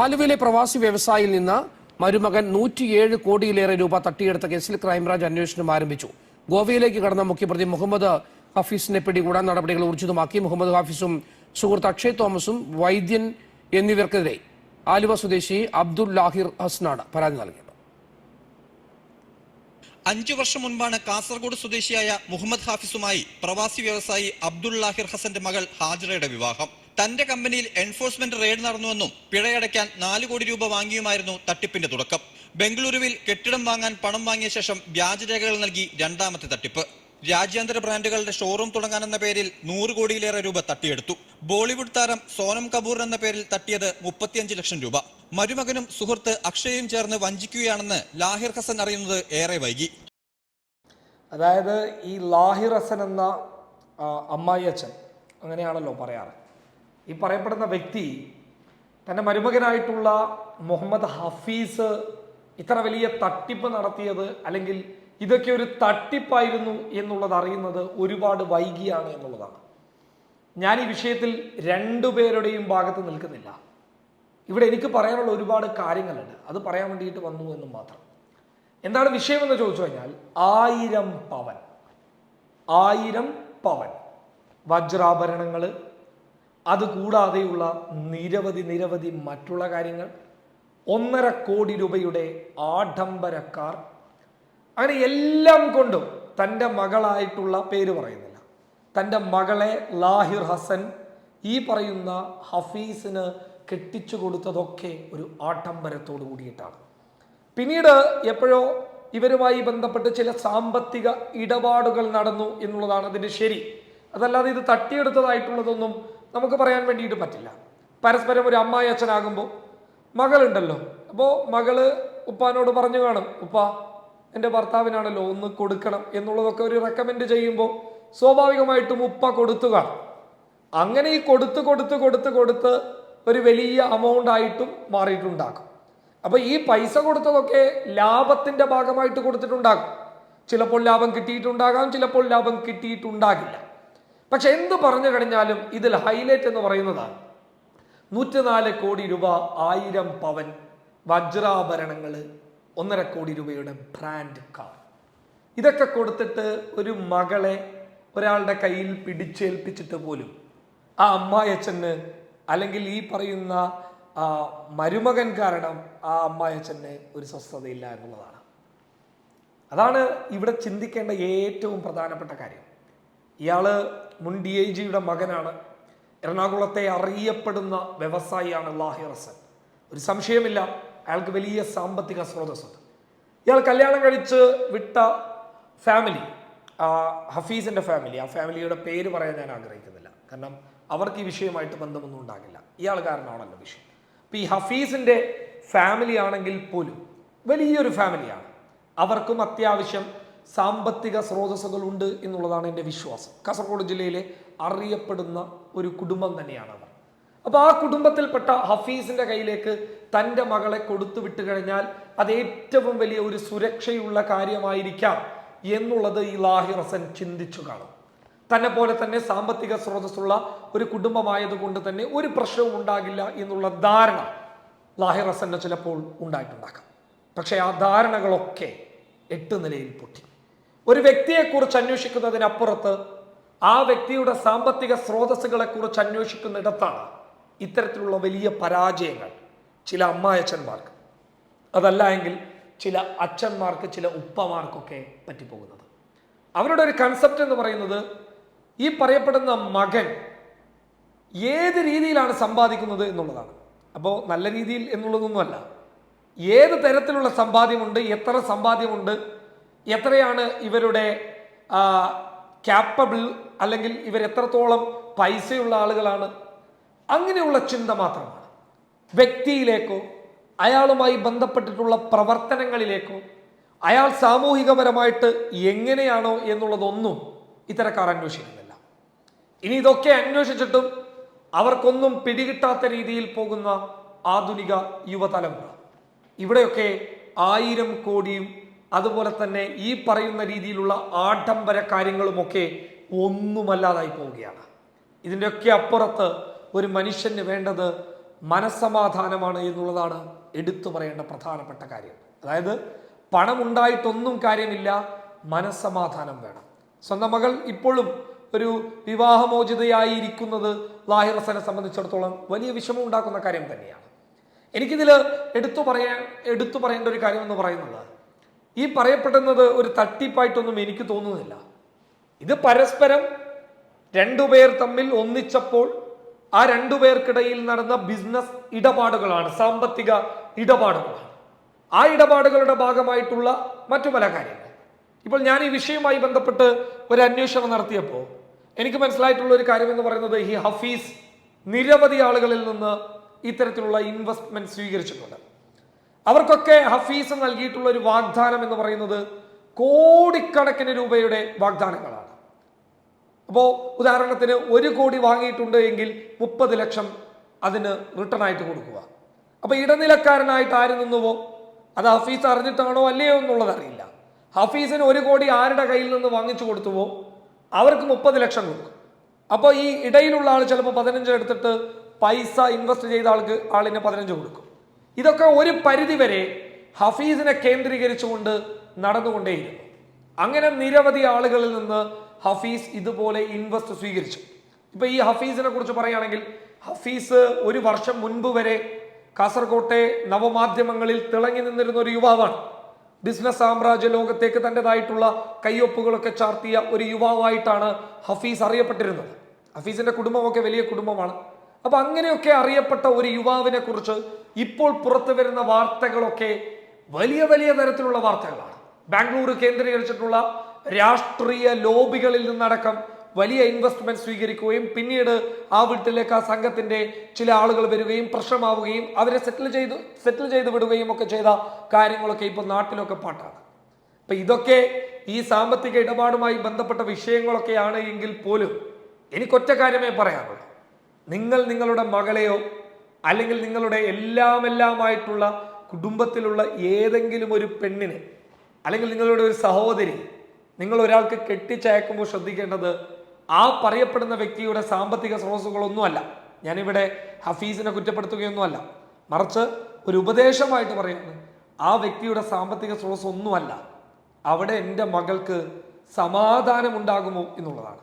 ആലുവയിലെ പ്രവാസി വ്യവസായിയിൽ നിന്ന് മരുമകൻ നൂറ്റിയേഴ് കോടിയിലേറെ രൂപ തട്ടിയെടുത്ത കേസിൽ ക്രൈംബ്രാഞ്ച് അന്വേഷണം ആരംഭിച്ചു. ഗോവയിലേക്ക് കടന്ന മുഖ്യപ്രതി മുഹമ്മദ് ഹഫീസിനെ പിടികൂടാൻ നടപടികൾ ഊർജിതമാക്കി മുഹമ്മദ് ഹാഫീസും സുഹൃത്ത് അക്ഷയ് തോമസും വൈദ്യൻ എന്നിവർക്കെതിരെ ആലുവ സ്വദേശി അബ്ദുൽ ലാഹിർ ഹസ്നാണ് പരാതി നൽകിയത്. അഞ്ചു വർഷം മുൻപാണ് കാസർഗോഡ് സ്വദേശിയായ മുഹമ്മദ് ഹാഫിസുമായി പ്രവാസി വ്യവസായി അബ്ദുൾ ലാഹിർ ഹസന്റെ മകൾ ഹാജിറയുടെ വിവാഹം. തന്റെ കമ്പനിയിൽ എൻഫോഴ്സ്മെന്റ് റെയ്ഡ് നടന്നുവെന്നും പിഴയടയ്ക്കാൻ നാല് കോടി രൂപ വാങ്ങിയുമായിരുന്നു തട്ടിപ്പിന്റെ തുടക്കം. ബംഗളൂരുവിൽ കെട്ടിടം വാങ്ങാൻ പണം വാങ്ങിയ ശേഷം വ്യാജരേഖകൾ നൽകി രണ്ടാമത്തെ തട്ടിപ്പ്. രാജ്യാന്തര ബ്രാൻഡുകളുടെ ഷോറൂം തുടങ്ങാനെന്ന പേരിൽ നൂറ് കോടിയിലേറെ രൂപ തട്ടിയെടുത്തു. ബോളിവുഡ് താരം സോനം കപൂർ എന്ന പേരിൽ തട്ടിയത് മുപ്പത്തിയഞ്ച് ലക്ഷം രൂപ. മരുമകനും സുഹൃത്ത് അക്ഷയും ചേർന്ന് വഞ്ചിക്കുകയാണെന്ന് ലാഹിർ ഹസൻ അറിയുന്നത് ഏറെ വൈകി. അതായത് ഈ ലാഹിർ ഹസൻ എന്ന അമ്മായി അച്ഛൻ അങ്ങനെയാണല്ലോ പറയാറ്. ഈ പറയപ്പെടുന്ന വ്യക്തി തന്റെ മരുമകനായിട്ടുള്ള മുഹമ്മദ് ഹഫീസ് ഇത്ര വലിയ തട്ടിപ്പ് നടത്തിയത് അല്ലെങ്കിൽ ഇതൊക്കെ ഒരു തട്ടിപ്പായിരുന്നു എന്നുള്ളത് അറിയുന്നത് ഒരുപാട് വൈകിയാണ് എന്നുള്ളതാണ്. ഞാൻ ഈ വിഷയത്തിൽ രണ്ടു പേരുടെയും ഭാഗത്ത് നിൽക്കുന്നില്ല. ഇവിടെ എനിക്ക് പറയാനുള്ള ഒരുപാട് കാര്യങ്ങളുണ്ട്. അത് പറയാൻ വേണ്ടിയിട്ട് വന്നു എന്ന് മാത്രം. എന്താണ് വിഷയമെന്ന് ചോദിച്ചു കഴിഞ്ഞാൽ ആയിരം പവൻ. ആയിരം പവൻ. വജ്രാഭരണങ്ങൾ അതുകൂടാതെയുള്ള നിരവധി നിരവധി മറ്റുള്ള കാര്യങ്ങൾ. ഒന്നര കോടി രൂപയുടെ ആഡംബര കാർ അങ്ങനെ എല്ലാം കൊണ്ടും തന്റെ മകളായിട്ടുള്ള പേര് പറയുന്നില്ല. തന്റെ മകളെ ലാഹിർ ഹസൻ ഈ പറയുന്ന ഹഫീസിന് കെട്ടിച്ചു കൊടുത്തതൊക്കെ ഒരു ആഡംബരത്തോട് കൂടിയിട്ടാണ്. പിന്നീട് എപ്പോഴോ ഇവരുമായി ബന്ധപ്പെട്ട് ചില സാമ്പത്തിക ഇടപാടുകൾ നടന്നു എന്നുള്ളതാണ് അതിന്റെ ശരി. അതല്ലാതെ ഇത് തട്ടിയെടുത്തതായിട്ടുള്ളതൊന്നും നമുക്ക് പറയാൻ വേണ്ടിയിട്ട് പറ്റില്ല. പരസ്പരം ഒരു അമ്മായി അച്ഛനാകുമ്പോൾ മകളുണ്ടല്ലോ. അപ്പോൾ മകൾ ഉപ്പാനോട് പറഞ്ഞു കാണും ഉപ്പ എന്റെ ഭർത്താവിനാണല്ലോ ഒന്ന് കൊടുക്കണം എന്നുള്ളതൊക്കെ ഒരു റെക്കമെൻഡ് ചെയ്യുമ്പോൾ സ്വാഭാവികമായിട്ടും ഉപ്പ കൊടുത്തു കാണും. അങ്ങനെ ഈ കൊടുത്ത് കൊടുത്ത് കൊടുത്ത് കൊടുത്ത് ഒരു വലിയ എമൗണ്ട് ആയിട്ടും മാറിയിട്ടുണ്ടാക്കും അപ്പൊ ഈ പൈസ കൊടുത്തതൊക്കെ ലാഭത്തിന്റെ ഭാഗമായിട്ട് കൊടുത്തിട്ടുണ്ടാകും. ചിലപ്പോൾ ലാഭം കിട്ടിയിട്ടുണ്ടാകാം ചിലപ്പോൾ ലാഭം കിട്ടിയിട്ടുണ്ടാകില്ല. പക്ഷെ എന്ത് പറഞ്ഞു കഴിഞ്ഞാലും ഇതിൽ ഹൈലൈറ്റ് എന്ന് പറയുന്നതാണ്. നൂറ്റിനാല് കോടി രൂപ ആയിരം പവൻ വജ്രാഭരണങ്ങൾ ഒന്നര കോടി രൂപയുടെ ബ്രാൻഡ് കാർ ഇതൊക്കെ കൊടുത്തിട്ട് ഒരു മകളെ ഒരാളുടെ കയ്യിൽ പിടിച്ചേൽപ്പിച്ചിട്ട് പോലും ആ അമ്മായച്ചന് അല്ലെങ്കിൽ ഈ പറയുന്ന ആ മരുമകൻ കാരണം ആ അമ്മായച്ചന് ഒരു സ്വസ്ഥതയില്ല എന്നുള്ളതാണ്. അതാണ് ഇവിടെ ചിന്തിക്കേണ്ട ഏറ്റവും പ്രധാനപ്പെട്ട കാര്യം. ഇയാൾ മുൻ ഡി ഐ ജിയുടെ മകനാണ്. എറണാകുളത്തെ അറിയപ്പെടുന്ന വ്യവസായിയാണ് ലാഹിർ ഹസൻ. ഒരു സംശയമില്ല അയാൾക്ക് വലിയ സാമ്പത്തിക സ്രോതസ്സുണ്ട്. ഇയാൾ കല്യാണം കഴിച്ച് വിട്ട ഫാമിലി ആ ഹഫീസിന്റെ ഫാമിലി ആ ഫാമിലിയുടെ പേര് പറയാൻ ഞാൻ ആഗ്രഹിക്കുന്നില്ല. കാരണം അവർക്ക് ഈ വിഷയമായിട്ട് ബന്ധമൊന്നും ഉണ്ടാകില്ല. ഇയാൾ കാരണമാണല്ലോ വിഷയം. അപ്പം ഈ ഹഫീസിന്റെ ഫാമിലി ആണെങ്കിൽ പോലും വലിയൊരു ഫാമിലിയാണ് അവർക്കും അത്യാവശ്യം സാമ്പത്തിക സ്രോതസ്സുകളുണ്ട് എന്നുള്ളതാണ് എന്റെ വിശ്വാസം. കാസർഗോഡ് ജില്ലയിലെ അറിയപ്പെടുന്ന ഒരു കുടുംബം തന്നെയാണ് അവർ അപ്പൊ ആ കുടുംബത്തിൽപ്പെട്ട ഹഫീസിന്റെ കയ്യിലേക്ക് തന്റെ മകളെ കൊടുത്തു വിട്ടു കഴിഞ്ഞാൽ അത് ഏറ്റവും വലിയ ഒരു സുരക്ഷയുള്ള കാര്യമായിരിക്കാം എന്നുള്ളത് ഈ ലാഹിർ ഹസൻ ചിന്തിച്ചു കാണും. തന്നെ പോലെ തന്നെ സാമ്പത്തിക സ്രോതസ്സുള്ള ഒരു കുടുംബമായതുകൊണ്ട് തന്നെ ഒരു പ്രശ്നവും ഉണ്ടാകില്ല എന്നുള്ള ധാരണ ലാഹിർ ഹസന് ചിലപ്പോൾ ഉണ്ടായിട്ടുണ്ടാക്കാം. പക്ഷേ ആ ധാരണകളൊക്കെ എട്ട് നിലയിൽ പൊട്ടി. ഒരു വ്യക്തിയെക്കുറിച്ച് അന്വേഷിക്കുന്നതിനപ്പുറത്ത് ആ വ്യക്തിയുടെ സാമ്പത്തിക സ്രോതസ്സുകളെ കുറിച്ച് അന്വേഷിക്കുന്നിടത്താണ് ഇത്തരത്തിലുള്ള വലിയ പരാജയങ്ങൾ ചില അമ്മായച്ചന്മാർക്ക് അതല്ല എങ്കിൽ ചില അച്ഛന്മാർക്ക് ചില ഉപ്പമാർക്കൊക്കെ പറ്റിപ്പോകുന്നത്. അവരുടെ ഒരു കൺസെപ്റ്റ് എന്ന് പറയുന്നത് ഈ പറയപ്പെടുന്ന മകൻ ഏത് രീതിയിലാണ് സമ്പാദിക്കുന്നത് എന്നുള്ളതാണ്. അപ്പോൾ നല്ല രീതിയിൽ എന്നുള്ളതൊന്നുമല്ല. ഏത് തരത്തിലുള്ള സമ്പാദ്യമുണ്ട് എത്ര സമ്പാദ്യമുണ്ട് എത്രയാണ് ഇവരുടെ ക്യാപ്പബിൾ അല്ലെങ്കിൽ ഇവർ എത്രത്തോളം പൈസയുള്ള ആളുകളാണ്? അങ്ങനെയുള്ള ചിന്ത മാത്രമാണ്. വ്യക്തിയിലേക്കോ അയാളുമായി ബന്ധപ്പെട്ടിട്ടുള്ള പ്രവർത്തനങ്ങളിലേക്കോ അയാൾ സാമൂഹികപരമായിട്ട് എങ്ങനെയാണോ എന്നുള്ളതൊന്നും ഇത്തരക്കാർ അന്വേഷിക്കുന്നില്ല. ഇനി ഇതൊക്കെ അന്വേഷിച്ചിട്ടും അവർക്കൊന്നും പിടികിട്ടാത്ത രീതിയിൽ പോകുന്ന ആധുനിക യുവതലമുറ. ഇവിടെയൊക്കെ ആയിരം കോടിയും അതുപോലെ തന്നെ ഈ പറയുന്ന രീതിയിലുള്ള ആഡംബര കാര്യങ്ങളുമൊക്കെ ഒന്നുമല്ലാതായി പോവുകയാണ്. ഇതിന്റെയൊക്കെ അപ്പുറത്ത് ഒരു മനുഷ്യന് വേണ്ടത് മനസ്സമാധാനമാണ് എന്നുള്ളതാണ് എടുത്തു പറയേണ്ട പ്രധാനപ്പെട്ട കാര്യം. അതായത് പണമുണ്ടായിട്ടൊന്നും കാര്യമില്ല മനസ്സമാധാനം വേണം. സ്വന്തം മകൾ ഇപ്പോഴും ഒരു വിവാഹമോചിതയായി ഇരിക്കുന്നത് ലാഹിർ ഹസനെ സംബന്ധിച്ചിടത്തോളം വലിയ വിഷമം ഉണ്ടാക്കുന്ന കാര്യം തന്നെയാണ്. എനിക്കിതിൽ എടുത്തു പറയാൻ എടുത്തു പറയേണ്ട ഒരു കാര്യം എന്ന് പറയുന്നത് ഈ പറയപ്പെടുന്നത് ഒരു തട്ടിപ്പായിട്ടൊന്നും എനിക്ക് തോന്നുന്നില്ല. ഇത് പരസ്പരം രണ്ടുപേർ തമ്മിൽ ഒന്നിച്ചപ്പോൾ ആ രണ്ടുപേർക്കിടയിൽ നടന്ന ബിസിനസ് ഇടപാടുകളാണ് സാമ്പത്തിക ഇടപാടുകളാണ്. ആ ഇടപാടുകളുടെ ഭാഗമായിട്ടുള്ള മറ്റു പല കാര്യങ്ങൾ. ഇപ്പോൾ ഞാൻ ഈ വിഷയവുമായി ബന്ധപ്പെട്ട് ഒരു അന്വേഷണം നടത്തിയപ്പോൾ എനിക്ക് മനസ്സിലായിട്ടുള്ള ഒരു കാര്യം എന്ന് പറയുന്നത് ഈ ഹഫീസ് നിരവധി ആളുകളിൽ നിന്ന് ഇത്തരത്തിലുള്ള ഇൻവെസ്റ്റ്മെന്റ് സ്വീകരിച്ചിട്ടുണ്ട്. അവർക്കൊക്കെ ഹഫീസ് നൽകിയിട്ടുള്ള ഒരു വാഗ്ദാനം എന്ന് പറയുന്നത് കോടിക്കണക്കിന് രൂപയുടെ വാഗ്ദാനങ്ങളാണ്. അപ്പോൾ ഉദാഹരണത്തിന് ഒരു കോടി വാങ്ങിയിട്ടുണ്ട് എങ്കിൽ മുപ്പത് ലക്ഷം അതിന് റിട്ടേൺ ആയിട്ട് കൊടുക്കുക. അപ്പോൾ ഇടനിലക്കാരനായിട്ട് ആര് നിന്നുവോ? അത് ഹഫീസ് അറിഞ്ഞിട്ടാണോ അല്ലയോ എന്നുള്ളത് അറിയില്ല. ഹഫീസിന് ഒരു കോടി ആരുടെ കയ്യിൽ നിന്ന് വാങ്ങിച്ചു കൊടുത്തുവോ? അവർക്ക് മുപ്പത് ലക്ഷം കൊടുക്കും. അപ്പോൾ ഈ ഇടയിലുള്ള ആൾ ചിലപ്പോൾ പതിനഞ്ച് എടുത്തിട്ട് പൈസ ഇൻവെസ്റ്റ് ചെയ്ത ആൾക്ക് ആളിന് പതിനഞ്ച് കൊടുക്കും. ഇതൊക്കെ ഒരു പരിധിവരെ ഹഫീസിനെ കേന്ദ്രീകരിച്ചുകൊണ്ട് നടന്നുകൊണ്ടേയിരുന്നു. അങ്ങനെ നിരവധി ആളുകളിൽ നിന്ന് ഹഫീസ് ഇതുപോലെ ഇൻവെസ്റ്റ് സ്വീകരിച്ചു. ഇപ്പൊ ഈ ഹഫീസിനെ കുറിച്ച് പറയുകയാണെങ്കിൽ ഹഫീസ് ഒരു വർഷം മുൻപ് വരെ കാസർകോട്ടെ നവമാധ്യമങ്ങളിൽ തിളങ്ങി നിന്നിരുന്ന ഒരു യുവാവാണ്. ബിസിനസ് സാമ്രാജ്യ ലോകത്തേക്ക് തന്റെതായിട്ടുള്ള കയ്യൊപ്പുകളൊക്കെ ചാർത്തിയ ഒരു യുവാവായിട്ടാണ് ഹഫീസ് അറിയപ്പെട്ടിരുന്നത്. ഹഫീസിന്റെ കുടുംബമൊക്കെ വലിയ കുടുംബമാണ്. അപ്പൊ അങ്ങനെയൊക്കെ അറിയപ്പെട്ട ഒരു യുവാവിനെ കുറിച്ച് ഇപ്പോൾ പുറത്തു വരുന്ന വാർത്തകളൊക്കെ വലിയ വലിയ തരത്തിലുള്ള വാർത്തകളാണ്. ബാംഗ്ലൂർ കേന്ദ്രീകരിച്ചിട്ടുള്ള രാഷ്ട്രീയ ലോബികളിൽ നിന്നടക്കം വലിയ ഇൻവെസ്റ്റ്മെന്റ് സ്വീകരിക്കുകയും പിന്നീട് ആ വീട്ടിലേക്ക് ആ സംഘത്തിന്റെ ചില ആളുകൾ വരികയും പ്രശ്നമാവുകയും അവരെ സെറ്റിൽ ചെയ്തു സെറ്റിൽ ചെയ്ത് വിടുകയും ഒക്കെ ചെയ്ത കാര്യങ്ങളൊക്കെ ഇപ്പോൾ നാട്ടിലൊക്കെ പാട്ടാണ്. അപ്പൊ ഇതൊക്കെ ഈ സാമ്പത്തിക ഇടപാടുമായി ബന്ധപ്പെട്ട വിഷയങ്ങളൊക്കെയാണ് എങ്കിൽ പോലും എനിക്കൊറ്റ കാര്യമേ പറയാനുള്ളൂ. നിങ്ങൾ നിങ്ങളുടെ മകളെയോ അല്ലെങ്കിൽ നിങ്ങളുടെ എല്ലാം എല്ലാമായിട്ടുള്ള കുടുംബത്തിലുള്ള ഏതെങ്കിലും ഒരു പെണ്ണിനെ അല്ലെങ്കിൽ നിങ്ങളുടെ ഒരു സഹോദരി നിങ്ങൾ ഒരാൾക്ക് കെട്ടിച്ചയക്കുമ്പോൾ ശ്രദ്ധിക്കേണ്ടത് ആ പറയപ്പെടുന്ന വ്യക്തിയുടെ സാമ്പത്തിക സ്രോതസ്സുകളൊന്നുമല്ല. ഞാനിവിടെ ഹഫീസിനെ കുറ്റപ്പെടുത്തുകയൊന്നുമല്ല. മറിച്ച് ഒരു ഉപദേശമായിട്ട് പറയുന്നത് ആ വ്യക്തിയുടെ സാമ്പത്തിക സ്രോതസ് ഒന്നുമല്ല അവിടെ എന്റെ മകൾക്ക് സമാധാനമുണ്ടാകുമോ എന്നുള്ളതാണ്.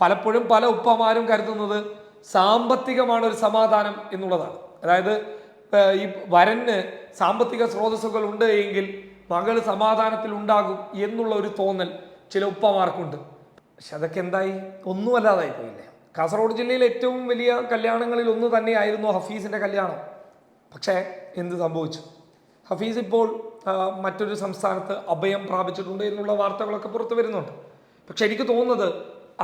പലപ്പോഴും പല ഉപ്പമാരും കരുതുന്നത് സാമ്പത്തികമാണ് ഒരു സമാധാനം എന്നുള്ളതാണ്. അതായത് ഈ വരന് സാമ്പത്തിക സ്രോതസ്സുകൾ ഉണ്ട് എങ്കിൽ മകൾ സമാധാനത്തിൽ ഉണ്ടാകും എന്നുള്ള ഒരു തോന്നൽ ചില ഉപ്പമാർക്കുണ്ട്. പക്ഷെ അതൊക്കെ എന്തായി? ഒന്നുമല്ലാതായി പോയില്ലേ? കാസർഗോഡ് ജില്ലയിലെ ഏറ്റവും വലിയ കല്യാണങ്ങളിൽ ഒന്ന് തന്നെയായിരുന്നു ഹഫീസിന്റെ കല്യാണം. പക്ഷേ എന്ത് സംഭവിച്ചു? ഹഫീസ് ഇപ്പോൾ മറ്റൊരു സംസ്ഥാനത്ത് അഭയം പ്രാപിച്ചിട്ടുണ്ട് എന്നുള്ള വാർത്തകളൊക്കെ പുറത്തു വരുന്നുണ്ട്. പക്ഷെ എനിക്ക് തോന്നുന്നത്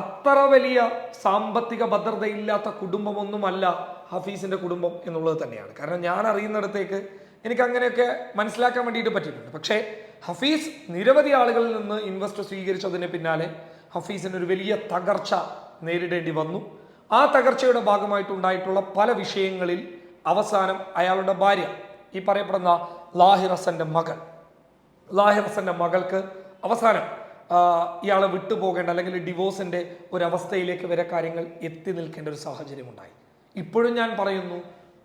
അത്ര വലിയ സാമ്പത്തിക ഭദ്രതയില്ലാത്ത കുടുംബമൊന്നുമല്ല ഹഫീസിന്റെ കുടുംബം എന്നുള്ളത് തന്നെയാണ്. കാരണം ഞാൻ അറിയുന്നിടത്തേക്ക് എനിക്ക് അങ്ങനെയൊക്കെ മനസ്സിലാക്കാൻ വേണ്ടിയിട്ട് പറ്റിയിട്ടുണ്ട്. പക്ഷേ ഹഫീസ് നിരവധി ആളുകളിൽ നിന്ന് ഇൻവെസ്റ്റ് സ്വീകരിച്ചതിന് പിന്നാലെ ഹഫീസിന് ഒരു വലിയ തകർച്ച നേരിടേണ്ടി വന്നു. ആ തകർച്ചയുടെ ഭാഗമായിട്ടുണ്ടായിട്ടുള്ള പല വിഷയങ്ങളിൽ അവസാനം അയാളുടെ ഭാര്യ ഈ പറയപ്പെടുന്ന ലാഹിർ ഹസന്റെ മകൾ ലാഹിർ മകൾക്ക് അവസാനം ഇയാളെ വിട്ടുപോകേണ്ട അല്ലെങ്കിൽ ഡിവോഴ്സിന്റെ ഒരവസ്ഥയിലേക്ക് വരെ കാര്യങ്ങൾ എത്തി നിൽക്കേണ്ട ഒരു സാഹചര്യം ഉണ്ടായി ഇപ്പോഴും ഞാൻ പറയുന്നു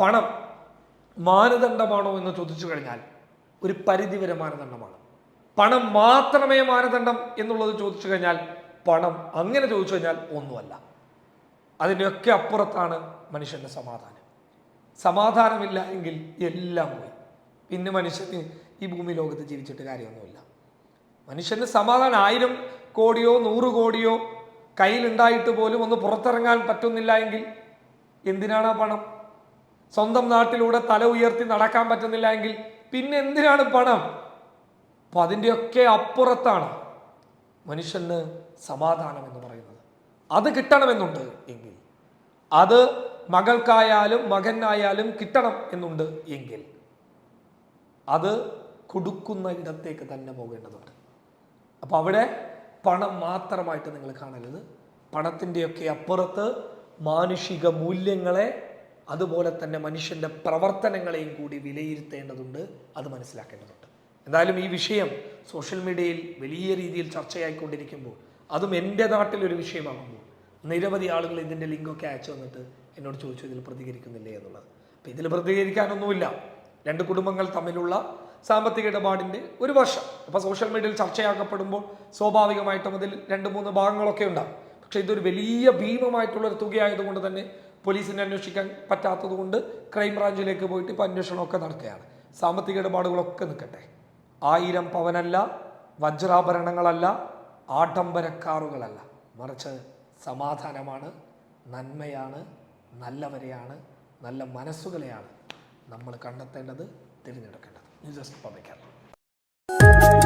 പണം മാനദണ്ഡമാണോ എന്ന് ചോദിച്ചു കഴിഞ്ഞാൽ ഒരു പരിധിവരെ മാനദണ്ഡമാണ്. പണം മാത്രമേ മാനദണ്ഡം എന്നുള്ളത് ചോദിച്ചു കഴിഞ്ഞാൽ പണം അങ്ങനെ ചോദിച്ചു കഴിഞ്ഞാൽ ഒന്നുമല്ല. അതിന്റെയൊക്കെ അപ്പുറത്താണ് മനുഷ്യന്റെ സമാധാനം. സമാധാനമില്ല എങ്കിൽ എല്ലാം പോയി. പിന്നെ മനുഷ്യന് ഈ ഭൂമി ലോകത്ത് ജീവിച്ചിട്ട് കാര്യമൊന്നുമില്ല. മനുഷ്യന് സമാധാനം ആയിരം കോടിയോ നൂറ് കോടിയോ കയ്യിലുണ്ടായിട്ട് പോലും ഒന്ന് പുറത്തിറങ്ങാൻ പറ്റുന്നില്ല എങ്കിൽ എന്തിനാണ് ആ പണം? സ്വന്തം നാട്ടിലൂടെ തല ഉയർത്തി നടക്കാൻ പറ്റുന്നില്ല എങ്കിൽ പിന്നെ എന്തിനാണ് പണം? അപ്പൊ അതിന്റെയൊക്കെ അപ്പുറത്താണ് മനുഷ്യന് സമാധാനം എന്ന് പറയുന്നത്. അത് കിട്ടണമെന്നുണ്ട് എങ്കിൽ. അത് മകൾക്കായാലും മകനായാലും കിട്ടണം എന്നുണ്ട് എങ്കിൽ. അത് കൊടുക്കുന്ന ഇടത്തേക്ക് തന്നെ പോകേണ്ടതുണ്ട്. അപ്പോൾ അവിടെ പണം മാത്രമായിട്ട് നിങ്ങൾ കാണരുത്. പണത്തിന്റെയൊക്കെ അപ്പുറത്ത് മാനുഷിക മൂല്യങ്ങളെ അതുപോലെ തന്നെ മനുഷ്യന്റെ പ്രവർത്തനങ്ങളെയും കൂടി വിലയിരുത്തേണ്ടതുണ്ട് അത് മനസ്സിലാക്കേണ്ടതുണ്ട്. എന്തായാലും ഈ വിഷയം സോഷ്യൽ മീഡിയയിൽ വലിയ രീതിയിൽ ചർച്ചയായിക്കൊണ്ടിരിക്കുമ്പോൾ അതും എന്റെ നാട്ടിലൊരു വിഷയമാകുമ്പോൾ നിരവധി ആളുകൾ ഇതിന്റെ ലിങ്കൊക്കെ അയച്ചു വന്നിട്ട് എന്നോട് ചോദിച്ചു ഇതിൽ പ്രതികരിക്കുന്നില്ലേ എന്നുള്ളത്. അപ്പം ഇതിൽ പ്രതികരിക്കാനൊന്നുമില്ല. രണ്ട് കുടുംബങ്ങൾ തമ്മിലുള്ള സാമ്പത്തിക ഇടപാടിന്റെ ഒരു വർഷം. അപ്പോൾ സോഷ്യൽ മീഡിയയിൽ ചർച്ചയാക്കപ്പെടുമ്പോൾ സ്വാഭാവികമായിട്ടും അതിൽ രണ്ട് മൂന്ന് ഭാഗങ്ങളൊക്കെ ഉണ്ടാകും. പക്ഷേ ഇതൊരു വലിയ ഭീമമായിട്ടുള്ളൊരു തുകയായതുകൊണ്ട് തന്നെ പോലീസിനെ അന്വേഷിക്കാൻ പറ്റാത്തതുകൊണ്ട് ക്രൈംബ്രാഞ്ചിലേക്ക് പോയിട്ട് ഇപ്പോൾ അന്വേഷണമൊക്കെ നടക്കുകയാണ്. സാമ്പത്തിക ഇടപാടുകളൊക്കെ നിൽക്കട്ടെ. ആയിരം പവനല്ല വജ്രാഭരണങ്ങളല്ല ആഡംബരക്കാറുകളല്ല മറിച്ച് സമാധാനമാണ് നന്മയാണ് നല്ലവരെയാണ് നല്ല മനസ്സുകളെയാണ് നമ്മൾ കണ്ടെത്തേണ്ടത് തിരഞ്ഞെടുക്കേണ്ടത്. নিজস্ব পাবে খেলা